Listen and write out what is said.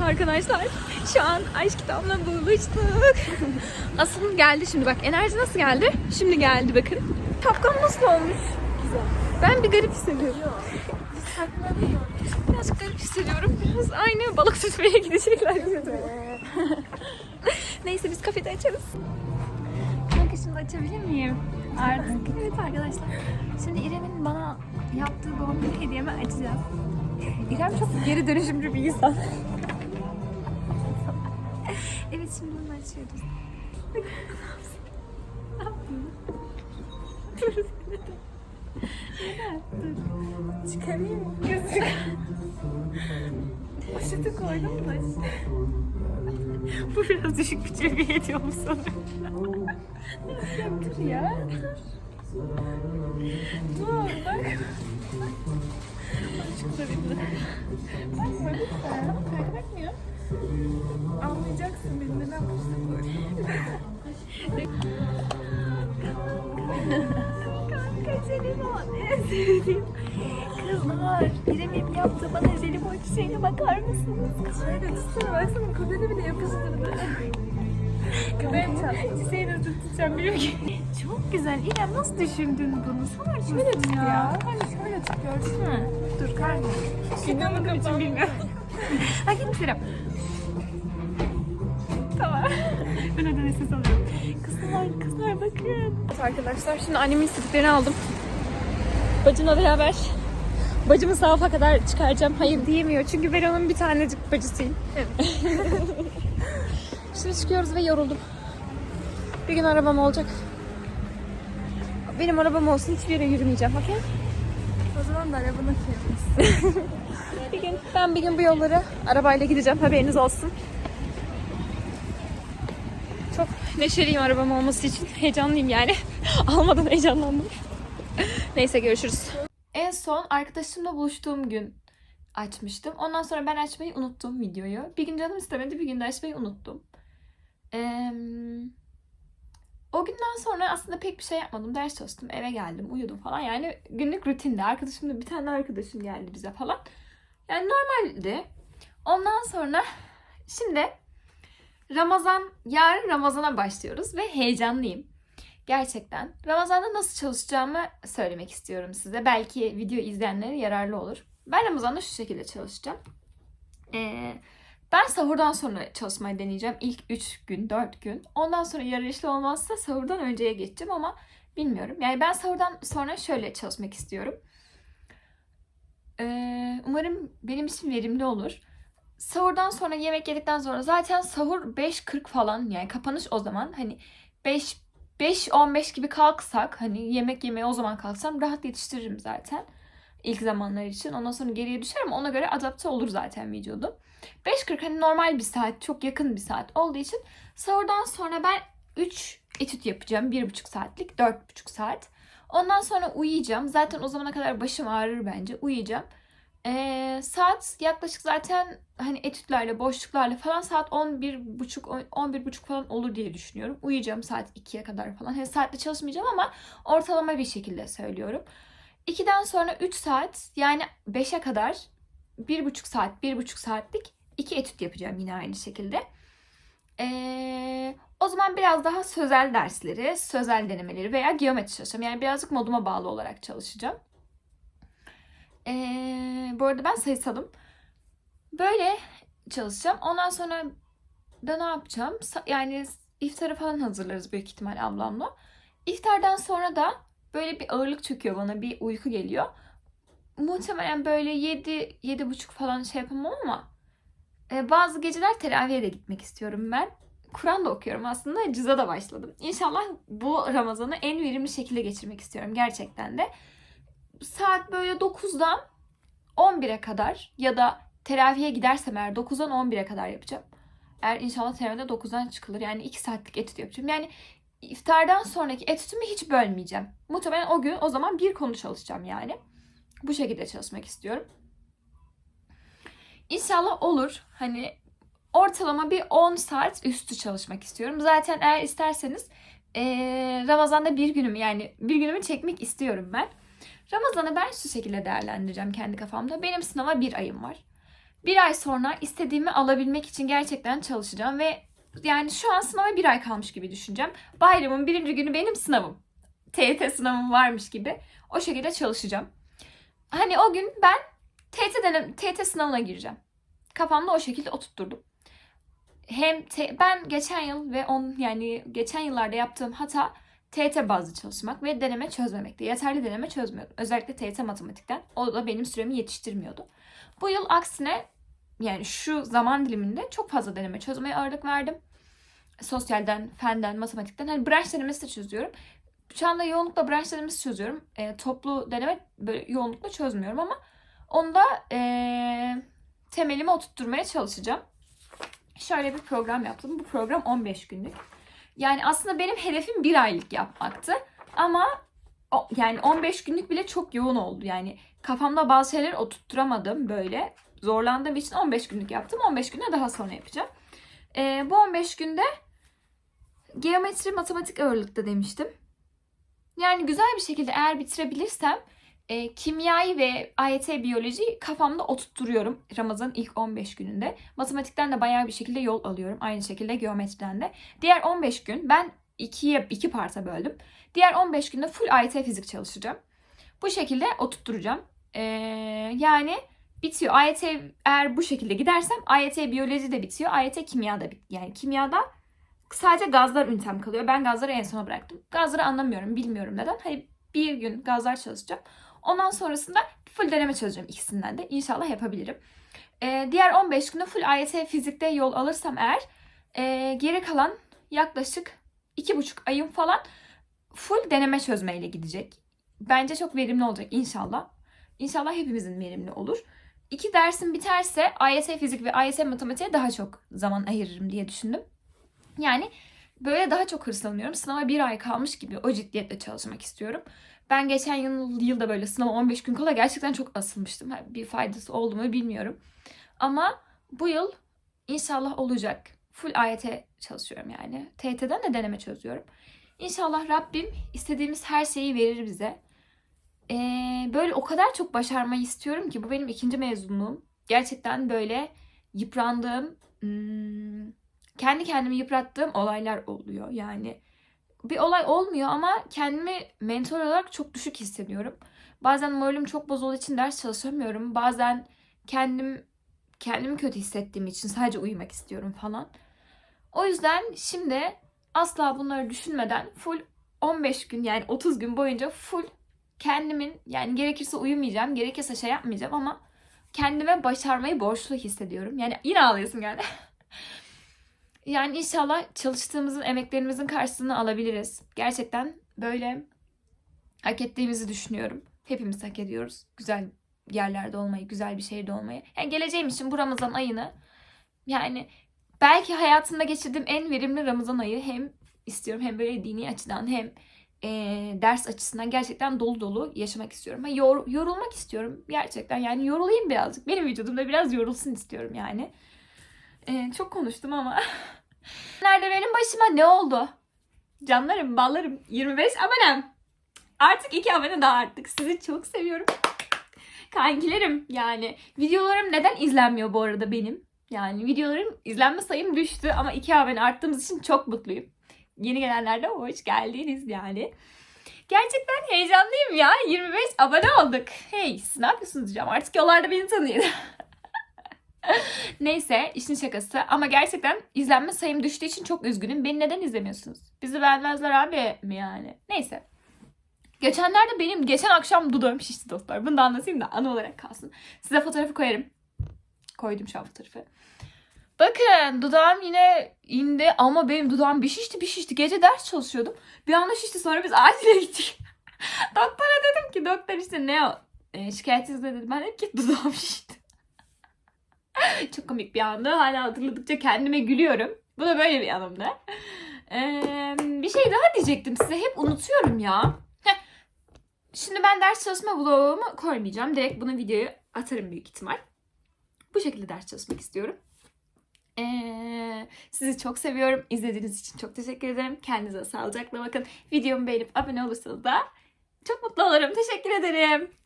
arkadaşlar. Şu an aşk kitabına buluştuk. Asıl geldi şimdi bak. Enerji nasıl geldi? Şimdi geldi bakın. Kapkan nasıl olmuş? Güzel. Ben bir garip hissediyorum. Biraz garip hissediyorum. Biraz aynı balık tutmaya gidecekler gibi. Neyse biz kafede açarız. Kanka şimdi açabilir miyim? Artık. Evet arkadaşlar. Şimdi İrem'in bana yaptığı doğum günü hediyemi açacağız. İrem çok geri dönüşümlü bir insan. evet şimdi bunu açıyoruz. Ne yaptın? Dur. Yaptın? Çıkarayım mı? Gözlük. Poşete koydum da. Bu biraz düşük bir hediye olmuş sanırım. Dur ya. Dur bak. Bakma lütfen. Kanka bakmıyor. Anlayacaksın benim neden Kanka senin o en sevdiğim. Kızlar, İrem'in yaptığı bana jelibon çiçeğine bakar mısınız? Şöyle tutsana baksana kadını bile yapıştırdı. Ben çiçeği nasıl tutacağım bilmiyorum ki. Çok güzel. İrem nasıl düşündün bunu? Sana şöyle tut ya. Hadi şöyle tut görsün. Dur kanka. İnanmadığım için bilmiyorum. ha git İrem. Tamam. ben öyle nefes alıyorum. Kızlar, kızlar bakın. Evet arkadaşlar şimdi annemin istediklerini aldım. Bacımla beraber bacımı sağfa kadar çıkaracağım. Hayır diyemiyor çünkü ben onun bir tanecik bacısıyım. Evet. Şimdi çıkıyoruz ve yoruldum. Bir gün arabam olacak. Benim arabam olsun hiçbir yere yürümeyeceğim, okey? O zaman da arabana koyarız. Bir gün ben bir gün bu yolları arabayla gideceğim. Haberiniz olsun. Neşeliyim arabam olması için. Heyecanlıyım yani. Almadan heyecanlandım. Neyse görüşürüz. En son arkadaşımla buluştuğum gün açmıştım. Ondan sonra ben açmayı unuttum videoyu. Bir gün canım istemedi, bir gün de açmayı unuttum. Eee, o günden sonra aslında pek bir şey yapmadım. Ders çalıştım, eve geldim, uyudum falan. Yani günlük rutinde. Arkadaşım da bir tane arkadaşım geldi bize falan. Yani normaldi. Ondan sonra şimdi Ramazan, yarın Ramazan'a başlıyoruz ve heyecanlıyım. Gerçekten. Ramazan'da nasıl çalışacağımı söylemek istiyorum size. Belki video izleyenlere yararlı olur. Ben Ramazan'da şu şekilde çalışacağım. Ee, ben sahurdan sonra çalışmayı deneyeceğim. İlk 3 gün, 4 gün. Ondan sonra yarışlı olmazsa sahurdan önceye geçeceğim ama bilmiyorum. Yani ben sahurdan sonra şöyle çalışmak istiyorum. Ee, umarım benim için verimli olur. Sahurdan sonra yemek yedikten sonra zaten sahur 5.40 falan yani kapanış o zaman. Hani 5 5-15 gibi kalksak hani yemek yemeye o zaman kalksam rahat yetiştiririm zaten. ilk zamanlar için. Ondan sonra geriye düşer ama ona göre adapte olur zaten vücudum. 5.40 hani normal bir saat, çok yakın bir saat olduğu için sahurdan sonra ben 3 etüt yapacağım. 1,5 saatlik, 4,5 saat. Ondan sonra uyuyacağım. Zaten o zamana kadar başım ağrır bence. Uyuyacağım. Ee, saat yaklaşık zaten hani etütlerle, boşluklarla falan saat 11.30 11.30 falan olur diye düşünüyorum. Uyuyacağım saat 2'ye kadar falan. Hani saatte çalışmayacağım ama ortalama bir şekilde söylüyorum. 2'den sonra 3 saat yani 5'e kadar 1,5 saat, 1,5 saatlik iki etüt yapacağım yine aynı şekilde. Ee, o zaman biraz daha sözel dersleri, sözel denemeleri veya geometri çalışacağım. Yani birazcık moduma bağlı olarak çalışacağım. Ee, bu arada ben sayısalım. Böyle çalışacağım. Ondan sonra da ne yapacağım? Yani iftara falan hazırlarız büyük ihtimal ablamla. İftardan sonra da böyle bir ağırlık çöküyor bana. Bir uyku geliyor. Muhtemelen böyle 7 7.30 falan şey yapamam ama e, bazı geceler teraviye de gitmek istiyorum ben. Kur'an da okuyorum aslında. Cüza da başladım. İnşallah bu Ramazan'ı en verimli şekilde geçirmek istiyorum gerçekten de. Saat böyle 9'dan 11'e kadar ya da teraviye gidersem eğer 9'dan 11'e kadar yapacağım. Eğer inşallah teravide 9'dan çıkılır. Yani 2 saatlik etüt yapacağım. Yani iftardan sonraki etütümü hiç bölmeyeceğim. Muhtemelen o gün o zaman bir konu çalışacağım yani. Bu şekilde çalışmak istiyorum. İnşallah olur. Hani ortalama bir 10 saat üstü çalışmak istiyorum. Zaten eğer isterseniz eee, Ramazan'da bir günümü yani bir günümü çekmek istiyorum ben. Ramazan'ı ben şu şekilde değerlendireceğim kendi kafamda. Benim sınava bir ayım var. bir ay sonra istediğimi alabilmek için gerçekten çalışacağım ve yani şu an sınava bir ay kalmış gibi düşüneceğim. Bayramın birinci günü benim sınavım. TYT sınavım varmış gibi. O şekilde çalışacağım. Hani o gün ben TYT, denem, TYT sınavına gireceğim. Kafamda o şekilde oturtturdum. Hem te- ben geçen yıl ve on yani geçen yıllarda yaptığım hata TYT bazlı çalışmak ve deneme çözmemekti. Yeterli deneme çözmüyordum. Özellikle TYT matematikten. O da benim süremi yetiştirmiyordu. Bu yıl aksine yani şu zaman diliminde çok fazla deneme çözmeye ağırlık verdim. Sosyalden, fenden, matematikten. Hani branş denemesi de çözüyorum. Şu anda yoğunlukla branş denemesi çözüyorum. E, toplu deneme böyle yoğunlukla çözmüyorum ama onu da e, temelimi oturtturmaya çalışacağım. Şöyle bir program yaptım. Bu program 15 günlük. Yani aslında benim hedefim bir aylık yapmaktı. Ama o, yani 15 günlük bile çok yoğun oldu. Yani kafamda bazı şeyleri oturtturamadım böyle. Zorlandığım için 15 günlük yaptım. 15 güne daha sonra yapacağım. Ee, bu 15 günde geometri, matematik ağırlıkta demiştim. Yani güzel bir şekilde eğer bitirebilirsem e, kimyayı ve AYT biyoloji kafamda oturtturuyorum Ramazan'ın ilk 15 gününde. Matematikten de bayağı bir şekilde yol alıyorum. Aynı şekilde geometriden de. Diğer 15 gün ben ikiye iki parta böldüm. Diğer 15 günde full AYT fizik çalışacağım. Bu şekilde oturtturacağım. Ee, yani bitiyor. AYT eğer bu şekilde gidersem AYT biyoloji de bitiyor. AYT kimya da bit yani kimyada sadece gazlar ünitem kalıyor. Ben gazları en sona bıraktım. Gazları anlamıyorum, bilmiyorum neden. Hani bir gün gazlar çalışacağım. Ondan sonrasında full deneme çözeceğim ikisinden de. İnşallah yapabilirim. Ee, diğer 15 günde full AYT fizikte yol alırsam eğer e, geri kalan yaklaşık 2,5 ayım falan full deneme çözmeyle gidecek. Bence çok verimli olacak inşallah. İnşallah hepimizin verimli olur. İki dersim biterse AYT fizik ve AYT matematiğe daha çok zaman ayırırım diye düşündüm. Yani böyle daha çok hırslanıyorum. Sınava bir ay kalmış gibi o ciddiyetle çalışmak istiyorum. Ben geçen yıl yılda böyle sınava 15 gün kala gerçekten çok asılmıştım. Bir faydası oldu mu bilmiyorum. Ama bu yıl inşallah olacak. Full AYT çalışıyorum yani. TYT'den de deneme çözüyorum. İnşallah Rabbim istediğimiz her şeyi verir bize. Ee, böyle o kadar çok başarmayı istiyorum ki bu benim ikinci mezunluğum. Gerçekten böyle yıprandığım, hmm, kendi kendimi yıprattığım olaylar oluyor. Yani bir olay olmuyor ama kendimi mental olarak çok düşük hissediyorum. Bazen moralim çok bozulduğu için ders çalışamıyorum. Bazen kendim kendimi kötü hissettiğim için sadece uyumak istiyorum falan. O yüzden şimdi asla bunları düşünmeden full 15 gün yani 30 gün boyunca full kendimin yani gerekirse uyumayacağım, gerekirse şey yapmayacağım ama kendime başarmayı borçlu hissediyorum. Yani yine ağlayasım geldi. yani inşallah çalıştığımızın, emeklerimizin karşılığını alabiliriz. Gerçekten böyle hak ettiğimizi düşünüyorum. Hepimiz hak ediyoruz. Güzel yerlerde olmayı, güzel bir şehirde olmayı. Yani geleceğim için bu Ramazan ayını yani belki hayatımda geçirdiğim en verimli Ramazan ayı hem istiyorum hem böyle dini açıdan hem e, ders açısından gerçekten dolu dolu yaşamak istiyorum. Ha, yor, yorulmak istiyorum gerçekten yani yorulayım birazcık. Benim vücudumda biraz yorulsun istiyorum yani. E, çok konuştum ama. Nerede benim başıma ne oldu? Canlarım, ballarım, 25 abonem. Artık iki abone daha arttık. Sizi çok seviyorum. Kankilerim yani videolarım neden izlenmiyor bu arada benim? Yani videolarım izlenme sayım düştü ama iki abone arttığımız için çok mutluyum. Yeni gelenler de hoş geldiniz yani. Gerçekten heyecanlıyım ya. 25 abone olduk. Hey siz ne yapıyorsunuz diyeceğim. Artık yollarda beni tanıyın. Neyse işin şakası ama gerçekten izlenme sayım düştüğü için çok üzgünüm. Beni neden izlemiyorsunuz? Bizi beğenmezler abi mi yani? Neyse. Geçenlerde benim geçen akşam dudağım şişti dostlar. Bunu da anlatayım da anı olarak kalsın. Size fotoğrafı koyarım. Koydum şu an fotoğrafı. Bakın dudağım yine indi ama benim dudağım bir şişti bir şişti. Gece ders çalışıyordum. Bir anda şişti sonra biz acile gittik. Doktora dedim ki doktor işte ne o? E, şikayetiniz ne dedi? Ben dedim ki dudağım şişti. Çok komik bir andı. Hala hatırladıkça kendime gülüyorum. Bu da böyle bir anımdı. Ee, bir şey daha diyecektim size. Hep unutuyorum ya. Şimdi ben ders çalışma vlogumu koymayacağım. Direkt bunu videoyu atarım büyük ihtimal. Bu şekilde ders çalışmak istiyorum. Ee, sizi çok seviyorum. İzlediğiniz için çok teşekkür ederim. Kendinize sağlıcakla bakın. Videomu beğenip abone olursanız da çok mutlu olurum. Teşekkür ederim.